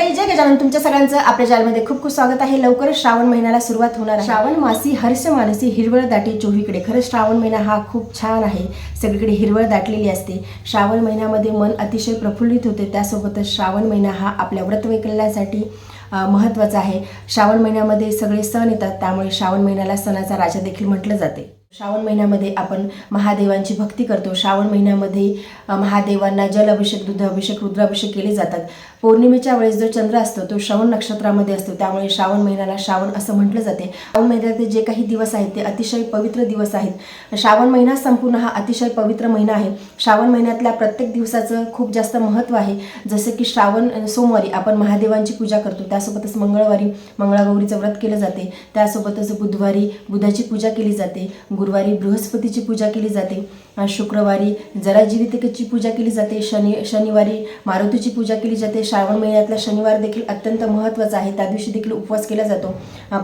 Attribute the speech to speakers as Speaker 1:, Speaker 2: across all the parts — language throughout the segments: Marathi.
Speaker 1: मंडळी जय गजानन तुमच्या सगळ्यांचं आपल्या चॅनलमध्ये खूप खूप स्वागत आहे. लवकरच श्रावण महिन्याला सुरुवात होणार आहे. श्रावण मासी हर्ष मानसी हिरवळ दाटे चोहीकडे. खरंच श्रावण महिना हा खूप छान आहे. सगळीकडे हिरवळ दाटलेली असते. श्रावण महिन्यामध्ये मन अतिशय प्रफुल्लित होते. त्यासोबतच श्रावण महिना हा आपल्या व्रतवैकल्यासाठी महत्त्वाचा आहे. श्रावण महिन्यामध्ये सगळे सण येतात. त्यामुळे श्रावण महिन्याला सणाचा राजा देखील म्हटलं जाते. श्रावण महिन्यामध्ये आपण महादेवांची भक्ती करतो. श्रावण महिन्यामध्ये महादेवांना जल अभिषेक दुध अभिषेक रुद्राभिषेक केले जातात. पौर्णिमेच्या वेळेस जो चंद्र असतो तो श्रावण नक्षत्रामध्ये असतो. त्यामुळे श्रावण महिन्याला श्रावण असं म्हटलं जाते. श्रावण महिन्यातले जे काही दिवस आहेत ते अतिशय पवित्र दिवस आहेत. श्रावण महिना संपूर्ण हा अतिशय पवित्र महिना आहे. श्रावण महिन्यातल्या प्रत्येक दिवसाचं खूप जास्त महत्त्व आहे. जसं की श्रावण सोमवारी आपण महादेवांची पूजा करतो. त्यासोबतच मंगळवारी मंगळागौरीचं व्रत केलं जाते. त्यासोबतच बुधवारी बुधाची पूजा केली जाते. गुरुवारी बृहस्पतीची पूजा केली जाते. शुक्रवारी जराजीवितिकेची पूजा केली जाते. शनि शनिवारी मारुतीची पूजा केली जाते. श्रावण महिन्यातला शनिवार देखील अत्यंत महत्त्वाचा आहे. त्या दिवशी देखील उपवास केला जातो.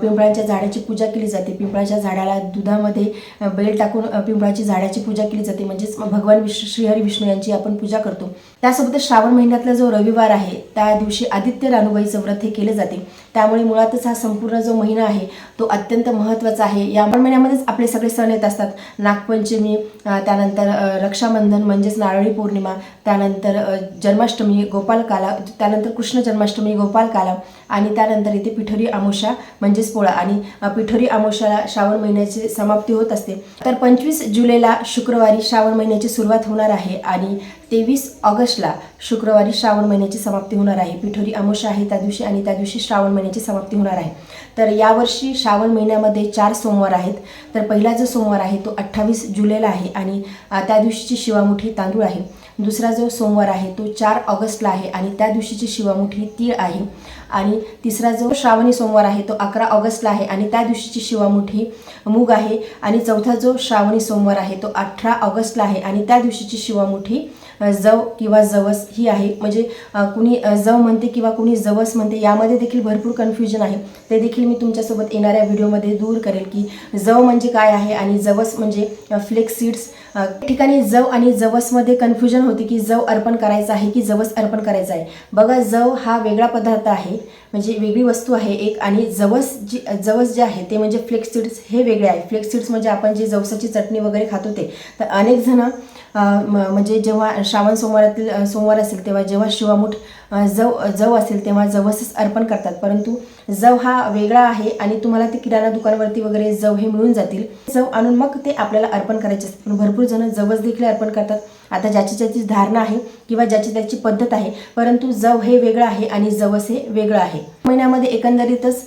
Speaker 1: पिंपळाच्या झाडाची पूजा केली जाते. पिंपळाच्या झाडाला दुधामध्ये बेल टाकून पिंपळाची झाडाची पूजा केली जाते. म्हणजेच भगवान विष्णू श्रीहरी विष्णू यांची आपण पूजा करतो. त्यासोबतच श्रावण महिन्यातला जो रविवार आहे त्या दिवशी आदित्य रानुबाईचं व्रत हे केले जाते. त्यामुळे मुळातच हा संपूर्ण जो महिना आहे तो अत्यंत महत्त्वाचा आहे. या महिन्यामध्येच आपले सगळे सण येत असतात. नागपंचमी त्यानंतर रक्षाबंधन म्हणजेच नारळी पौर्णिमा त्यानंतर जन्माष्टमी गोपालकाला त्यानंतर कृष्ण जन्माष्टमी गोपालकाला आणि त्यानंतर इथे पिठोरी आमोशा म्हणजेच पोळा. आणि पिठोरी आमोशाला श्रावण महिन्याची समाप्ती होत असते. तर पंचवीस जुलैला शुक्रवारी श्रावण महिन्याची सुरुवात होणार आहे आणि तेवीस ऑगस्टला शुक्रवारी श्रावण महिन्याची समाप्ती होणार आहे. पिठोरी आमोशा आहे त्या दिवशी आणि त्या दिवशी श्रावण महिन्याची समाप्ती होणार आहे. तर यावर्षी श्रावण महिन्यामध्ये चार सोमवार आहेत. तर पहिला जो सोमवार आहे तो अठ्ठावीस जुलैला आहे आणि त्या दिवशीची शिवामुठी तांदूळ आहे. दुसरा जो सोमवार आहे तो चार ऑगस्टला आहे आणि त्या दिवशीची शिवामुठी तीळ आहे. आणि तिसरा जो श्रावणी सोमवार आहे तो अकरा ऑगस्टला आहे आणि त्या दिवशीची शिवामुठी मूग आहे. आणि चौथा जो श्रावणी सोमवार आहे तो अठरा ऑगस्टला आहे आणि त्या दिवशीची शिवामुठी जव किंवा जवस ही आहे. म्हणजे कुणी जव म्हणते किंवा कुणी जवस म्हणते यामध्ये देखील भरपूर कन्फ्युजन आहे. ते देखील मी तुमच्यासोबत येणाऱ्या व्हिडिओमध्ये दूर करेल की जव म्हणजे काय आहे आणि जवस म्हणजे फ्लेक्स सीड्स ठिकाणी जव आणि जवसमध्ये कन्फ्युजन होते की जव अर्पण करायचं आहे की जवस अर्पण करायचं आहे. बघा जव हा वेगळा पदार्थ आहे म्हणजे वेगळी वस्तू आहे एक आणि जवस जी जवस जे आहे ते म्हणजे फ्लेक्स सीड्स हे वेगळे आहे. फ्लेक्स सीड्स म्हणजे आपण जे जवसाची चटणी वगैरे खातो ते. तर अनेक जण म- म्हणजे जेव्हा श्रावण सोमवारातील सोमवार असेल तेव्हा जेव्हा शिवामूठ जव जव असेल तेव्हा जवसच अर्पण करतात. परंतु जव हा वेगळा आहे आणि तुम्हाला ते किराणा दुकानवरती वगैरे जव हे मिळून जातील. जव आणून मग ते आपल्याला अर्पण करायचे असतात. पण भरपूर जण जवस देखील अर्पण करतात. आता ज्याची ज्याची धारणा आहे किंवा ज्याची त्याची पद्धत आहे परंतु जव हे वेगळं आहे आणि जवस हे वेगळं आहे. महिन्यामध्ये एकंदरीतच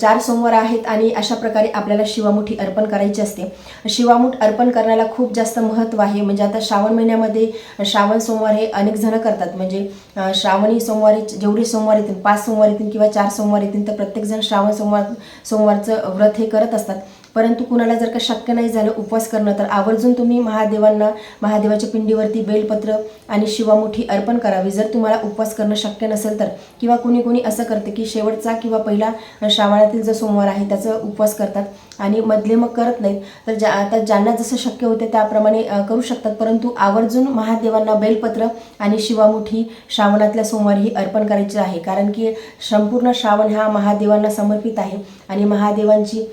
Speaker 1: चार सोमवार आहेत आणि अशा प्रकारे आपल्याला शिवामुठी अर्पण करायची असते. शिवामुठ अर्पण करण्याला खूप जास्त महत्त्व आहे. म्हणजे आता श्रावण महिन्यामध्ये श्रावण सोमवार हे अनेक जण करतात. म्हणजे श्रावणी सोमवारी जेवढे सोमवार येतील पाच सोमवार येतील किंवा चार सोमवार येतील तर प्रत्येकजण श्रावण सोमवार सोमवारचं व्रत हे करत असतात. परंतु कुणाला जर का शक्य नाही झालं उपवास करणं तर आवर्जून तुम्ही महादेवांना महादेवाच्या पिंडीवरती बेलपत्र आणि शिवामुठी अर्पण करावी. जर तुम्हाला उपवास करणं शक्य नसेल तर किंवा कुणी कुणी असं करते की शेवटचा किंवा पहिला श्रावणातील जो सोमवार आहे त्याचा उपवास करतात आणि मधले मग करत नाहीत तर ज्या आता ज्यांना जसं शक्य होते त्याप्रमाणे करू शकतात. परंतु आवर्जून महादेवांना बेलपत्र आणि शिवामुठी श्रावणातल्या सोमवारी ही अर्पण करायची आहे. कारण की संपूर्ण श्रावण हा महादेवांना समर्पित आहे आणि महादेवांची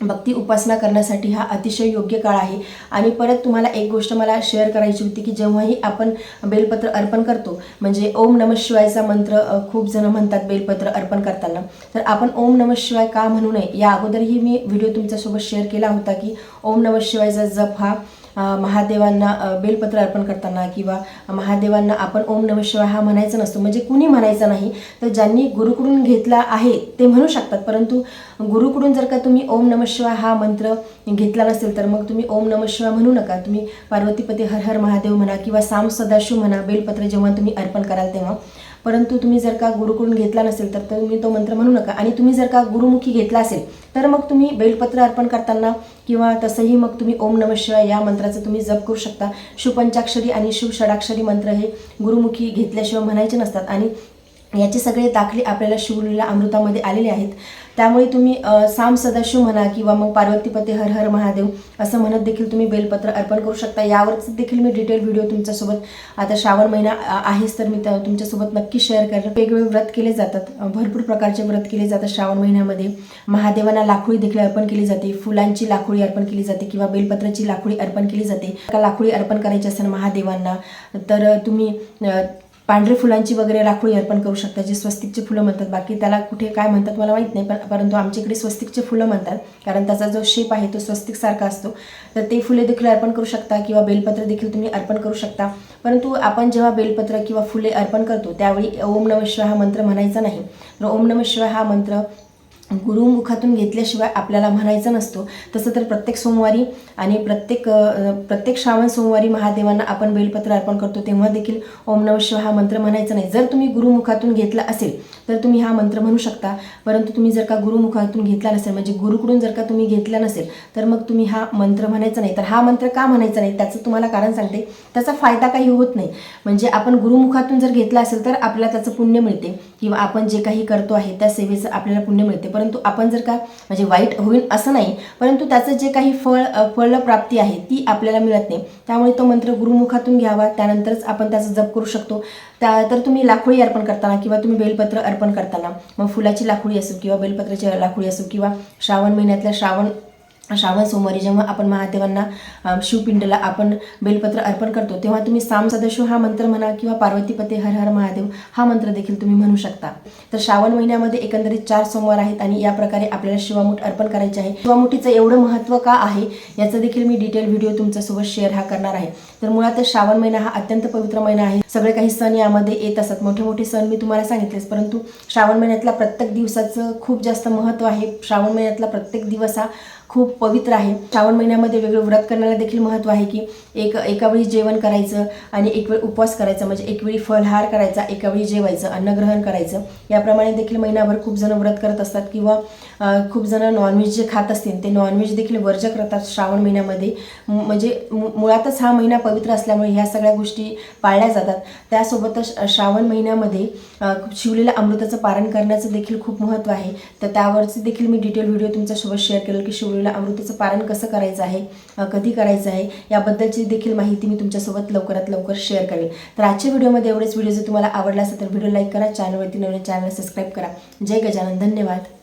Speaker 1: भक्ती उपासना करण्यासाठी हा अतिशय योग्य काळ आहे. आणि परत तुम्हाला एक गोष्ट मला शेअर करायची होती की जेव्हाही आपण बेलपत्र अर्पण करतो म्हणजे ओम नम शिवायचा मंत्र खूप जण म्हणतात बेलपत्र अर्पण करताना. तर आपण ओम नम शिवाय का म्हणू नये? या अगोदरही मी व्हिडिओ तुमच्यासोबत शेअर केला होता की ओम नम शिवायचा जप हा महादेवांना बेलपत्र अर्पण करताना किंवा महादेवांना आपण ओम नम शिवाय हा म्हणायचा नसतो. म्हणजे कुणी म्हणायचं नाही. तर ज्यांनी गुरुकडून घेतला आहे ते म्हणू शकतात. परंतु गुरुकडून जर का तुम्ही ओम नम शिवाय हा मंत्र घेतला नसेल तर मग तुम्ही ओम नम शिवाय म्हणू नका. तुम्ही पार्वतीपती हर हर महादेव म्हणा किंवा साम सदाशिव म्हणा बेलपत्र जेव्हा तुम्ही अर्पण कराल तेव्हा. परंतु तुम्ही जर का गुरुकडून घेतला नसेल तर तुम्ही तो मंत्र म्हणू नका. आणि तुम्ही जर का गुरुमुखी घेतला असेल तर मग तुम्ही बेलपत्र अर्पण करताना किंवा तसंही मग तुम्ही ओम नम शिवाय या मंत्राचं तुम्ही जप करू शकता. शिवपंचाक्षरी आणि शिव षडाक्षरी मंत्र हे गुरुमुखी घेतल्याशिवाय म्हणायचे नसतात. आणि याचे सगळे दाखले आपल्याला शिवलेल्या अमृतामध्ये आलेले आहेत. त्यामुळे तुम्ही साम सदाशिव म्हणा किंवा मग पार्वतीपते हर हर महादेव असं म्हणत देखील तुम्ही बेलपत्र अर्पण करू शकता. यावरच देखील मी डिटेल व्हिडिओ तुमच्यासोबत आता श्रावण महिना आहेच तर मी तुमच्यासोबत नक्की शेअर करेन वेगवेगळे व्रत केले जातात भरपूर प्रकारचे व्रत केले जातात श्रावण महिन्यामध्ये. महादेवांना लाखोळी देखील अर्पण केली जाते फुलांची लाखोळी अर्पण केली जाते किंवा बेलपत्राची लाखोळी अर्पण केली जाते. का लाखोळी अर्पण करायची असेल महादेवांना तर तुम्ही पांढरे फुलांची वगैरे राखोळी अर्पण करू शकता जे स्वस्तिकचे फुलं म्हणतात. बाकी त्याला कुठे काय म्हणतात मला माहीत नाही पण परंतु आमच्याकडे स्वस्तिकचे फुलं म्हणतात. कारण त्याचा जो शेप आहे तो स्वस्तिकसारखा असतो. तर ते फुले देखील अर्पण करू शकता किंवा बेलपत्र देखील तुम्ही अर्पण करू शकता. परंतु आपण जेव्हा बेलपत्र किंवा फुले अर्पण करतो त्यावेळी ओम नम शिवाय हा मंत्र म्हणायचा नाही. तर ओम नम शिवाय हा मंत्र गुरुमुखातून घेतल्याशिवाय आपल्याला म्हणायचं नसतो. तसं तर प्रत्येक सोमवारी आणि प्रत्येक प्रत्येक श्रावण सोमवारी महादेवांना आपण बेलपत्र अर्पण करतो तेव्हा देखील ओम नम शिव हा मंत्र म्हणायचा नाही. जर तुम्ही गुरुमुखातून घेतला असेल तर तुम्ही हा मंत्र म्हणू शकता. परंतु तुम्ही जर का गुरुमुखातून घेतला नसेल म्हणजे गुरुकडून जर का तुम्ही घेतला नसेल तर मग तुम्ही हा मंत्र म्हणायचा नाही. तर हा मंत्र का म्हणायचा नाही? त्याचं तुम्हाला कारण सांगते. त्याचा फायदा काही होत नाही. म्हणजे आपण गुरुमुखातून जर घेतला असेल तर आपल्याला त्याचं पुण्य मिळते. किंवा आपण जे काही करतो आहे त्या सेवेचं आपल्याला पुण्य मिळते. परंतु आपण जर का म्हणजे वाईट होईल असं नाही परंतु त्याचं जे काही फळ फळप्राप्ती आहे ती आपल्याला मिळत नाही. त्यामुळे तो मंत्र गुरुमुखातून घ्यावा त्यानंतरच आपण त्याचा जप करू शकतो. त्या तर तुम्ही लाखोळी अर्पण करताना किंवा तुम्ही बेलपत्र अर्पण करताना मग फुलाची लाखोळी असो किंवा बेलपत्राची लाखोळी असो किंवा श्रावण महिन्यातल्या श्रावण श्रावण सोमवारी जेव्हा आपण महादेवांना शिवपिंडला आपण बेलपत्र अर्पण करतो तेव्हा तुम्ही साम सदाशिव हा मंत्र म्हणा किंवा पार्वतीपते हर हर महादेव हा मंत्र देखील तुम्ही म्हणू शकता. तर श्रावण महिन्यामध्ये एकंदरीत चार सोमवार आहेत आणि या प्रकारे आपल्याला शिवामूठ अर्पण करायचे आहे. शिवामुठीचं एवढं महत्त्व का आहे याचं देखील मी डिटेल व्हिडिओ तुमच्यासोबत शेअर हा करणार आहे. तर मुळातच श्रावण महिना हा अत्यंत पवित्र महिना आहे. सगळे काही सण यामध्ये येत असतात मोठे मोठे सण मी तुम्हाला सांगितलेच परंतु श्रावण महिन्यातला प्रत्येक दिवसाचं खूप जास्त महत्त्व आहे. श्रावण महिन्यातला प्रत्येक दिवस हा खूप पवित्र आहे. श्रावण महिन्यामध्ये वेगळं व्रत करण्याला देखील महत्त्व आहे की एक एका वेळी जेवण करायचं आणि एक वेळ उपवास करायचा. म्हणजे एक वेळी फलहार करायचा एका वेळी जेवायचं अन्नग्रहण करायचं. याप्रमाणे देखील महिनाभर खूप जण व्रत करत असतात किंवा खूप जण नॉनव्हेज जे खात असतील ते नॉनव्हेज देखील वर्ज करतात श्रावण महिन्यामध्ये. म्हणजे मु- मुळातच हा महिना पवित्र असल्यामुळे ह्या सगळ्या गोष्टी पाळल्या जातात. त्यासोबतच श्रावण महिन्यामध्ये शिवलेल्या अमृताचं पारण करण्याचं देखील खूप महत्त्व आहे. तर त्यावरचे देखील मी डिटेल व्हिडिओ तुमच्यासोबत शेअर केलं की शिवलेल्या अमृताचं पारण कसं करायचं आहे कधी करायचं आहे याबद्दलची देखील माहिती मी तुमच्यासोबत लवकरात लवकर शेअर करेल तर आजच्या व्हिडिओमध्ये एवढेच. व्हिडिओ जर तुम्हाला आवडला असेल तर व्हिडिओ लाईक करा चॅनलवरती नवीन चॅनल सबस्क्राईब करा. जय गजानन. धन्यवाद.